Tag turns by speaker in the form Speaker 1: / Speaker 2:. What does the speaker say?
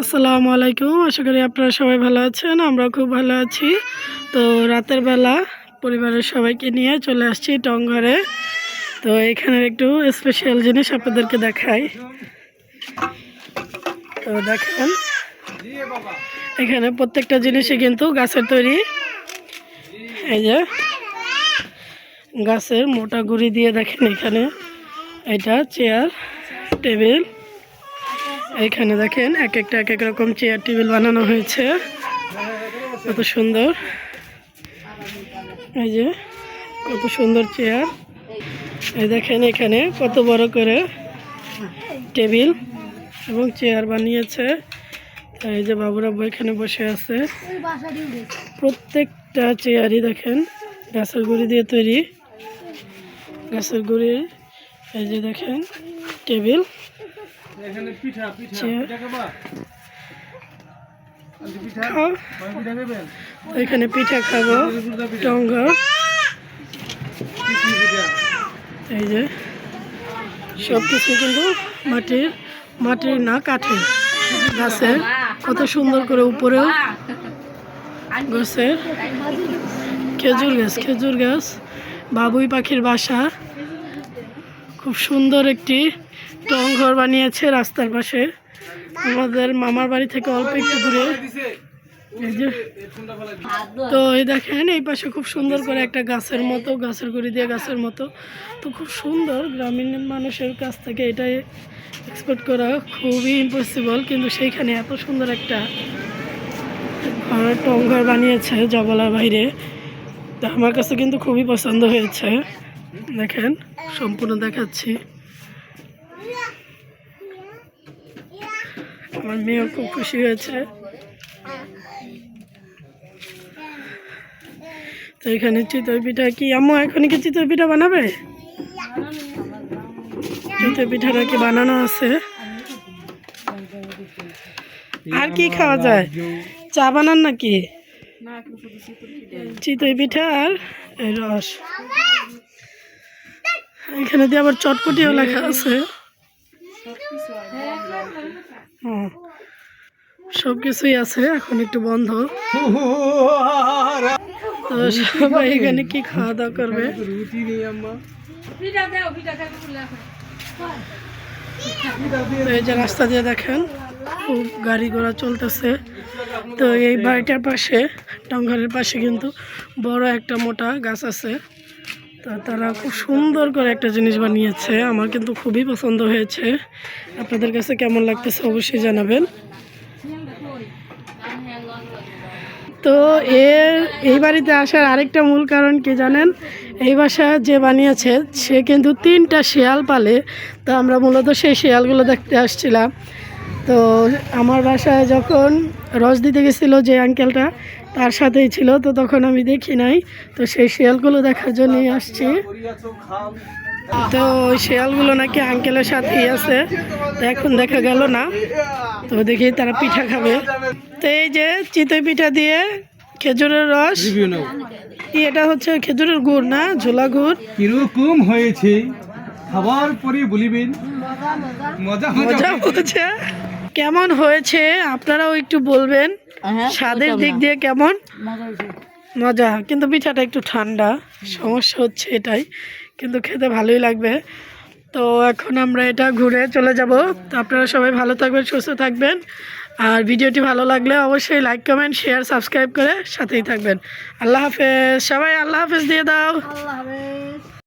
Speaker 1: আসসালামু আলাইকুম। আশা করি আপনারা সবাই ভালো আছেন আমরা খুব ভালো আছি। তো রাতের বেলা পরিবারের সবাইকে নিয়ে চলে আসছি টংঘরে তো এখানের একটু স্পেশাল জিনিস আপনাদেরকে দেখাই। তো দেখেন, এখানে প্রত্যেকটা জিনিসই কিন্তু গাছের তৈরি। এই যে, গাছের মোটা গুড়ি দিয়ে দেখেন এখানে। এটা চেয়ার টেবিল এখানে দেখেন এক একটা এক এক রকম চেয়ার টেবিল বানানো হয়েছে। কত সুন্দর। এই যে, কত সুন্দর চেয়ার এই দেখেন এখানে কত বড় করে টেবিল এবং চেয়ার বানিয়েছে। এই যে বাবুরাব্বু এখানে বসে আছে। প্রত্যেকটা চেয়ারই দেখেন গাছের গুঁড়ি দিয়ে তৈরি। গাছের গুঁড়ি, এই যে দেখেন টেবিল
Speaker 2: এখানে পিঠা পিঠা। পিঠা খাবা?
Speaker 1: এখানে পিঠা খাব
Speaker 2: পিঠা
Speaker 1: এই যে সব কিছু কিন্তু মাটির মাটির না কাঠের গাছের। কত সুন্দর করে উপরেও গাছের। খেজুর গাছ খেজুর গাছ। বাবুই পাখির বাসা। খুব সুন্দর একটি টং ঘর বানিয়েছে রাস্তার পাশে আমাদের মামার বাড়ি থেকে অল্প একটু দূরে। তো এই দেখেন, এই পাশে খুব সুন্দর করে একটা গাছের মতো, গাছের গুড়ি দিয়ে গাছের মতো। তো খুব সুন্দর, গ্রামীণ মানুষের কাছ থেকে এটাই এক্সপোর্ট করা খুবই ইম্পসিবল কিন্তু সেইখানে এত সুন্দর একটা টং ঘর বানিয়েছে জবলার বাইরে। তো আমার কাছে কিন্তু খুবই পছন্দ হয়েছে। দেখেন সম্পূর্ণ দেখাচ্ছি। আমার মেয়েও খুব খুশি হয়েছে। তো এখানে চিতই পিঠা কি? আম্মু এখন কি চিতই পিঠা বানাবে? চিতই পিঠাটা কি বানানো আছে? আর কি খাওয়া যায়? চা বানান নাকি? চিতই পিঠা আর রস। এখানে দিয়ে আবার চটপটিও লেখা আছে। সব কিছুই আছে, এখন একটু বন্ধ। তো সবাই এখানে কি খাওয়া দাওয়া করবে? এই যে রাস্তা দিয়ে দেখেন, খুব গাড়ি ঘোড়া চলতেছে। তো এই বাড়িটার পাশে টঙ্ঘরের পাশে কিন্তু বড় একটা মোটা গাছ আছে। তো তারা খুব সুন্দর করে একটা জিনিস বানিয়েছে। আমার কিন্তু খুবই পছন্দ হয়েছে। আপনাদের কাছে কেমন লাগতেছে অবশ্যই জানাবেন। তো এর, এই বাড়িতে আসার আরেকটা মূল কারণ কি জানেন? এই বাসা যে বানিয়েছে, সে কিন্তু তিনটা শিয়াল পালে। তো আমরা মূলত সেই শিয়ালগুলো দেখতে আসছিলাম। তো আমার বাসায় যখন রস দিতে গেছিল যে আঙ্কেলটা তার সাথেই ছিল তো তখন আমি দেখি নাই। তো সেই শিয়ালগুলো দেখার জন্যই আসছি। তো ওই শিয়ালগুলো নাকি আঙ্কেলের সাথেই আছে। তো এখন দেখা গেল না। তো দেখি তারা পিঠা খাবে। তো এই যে চিতই পিঠা দিয়ে খেজুরের রস। এটা হচ্ছে খেজুরের গুড় না? ঝোলা গুড়।
Speaker 2: কীরকম হয়েছে? খাবার পরে বলিবেন। মজা
Speaker 1: মজা হচ্ছে কেমন হয়েছে? আপনারাও একটু বলবেন। স্বাদের দিক দিয়ে কেমন? মজা কিন্তু পিঠাটা একটু ঠান্ডা। সমস্যা হচ্ছে এটাই কিন্তু খেতে ভালোই লাগবে। তো এখন আমরা এটা ঘুরে চলে যাব। তো আপনারা সবাই ভালো থাকবেন সুস্থ থাকবেন। আর ভিডিওটি ভালো লাগলে অবশ্যই লাইক কমেন্ট শেয়ার সাবস্ক্রাইব করে সাথেই থাকবেন। আল্লাহ হাফেজ। সবাই আল্লাহ হাফেজ দিয়ে দাও।
Speaker 3: আল্লাহ হাফেজ।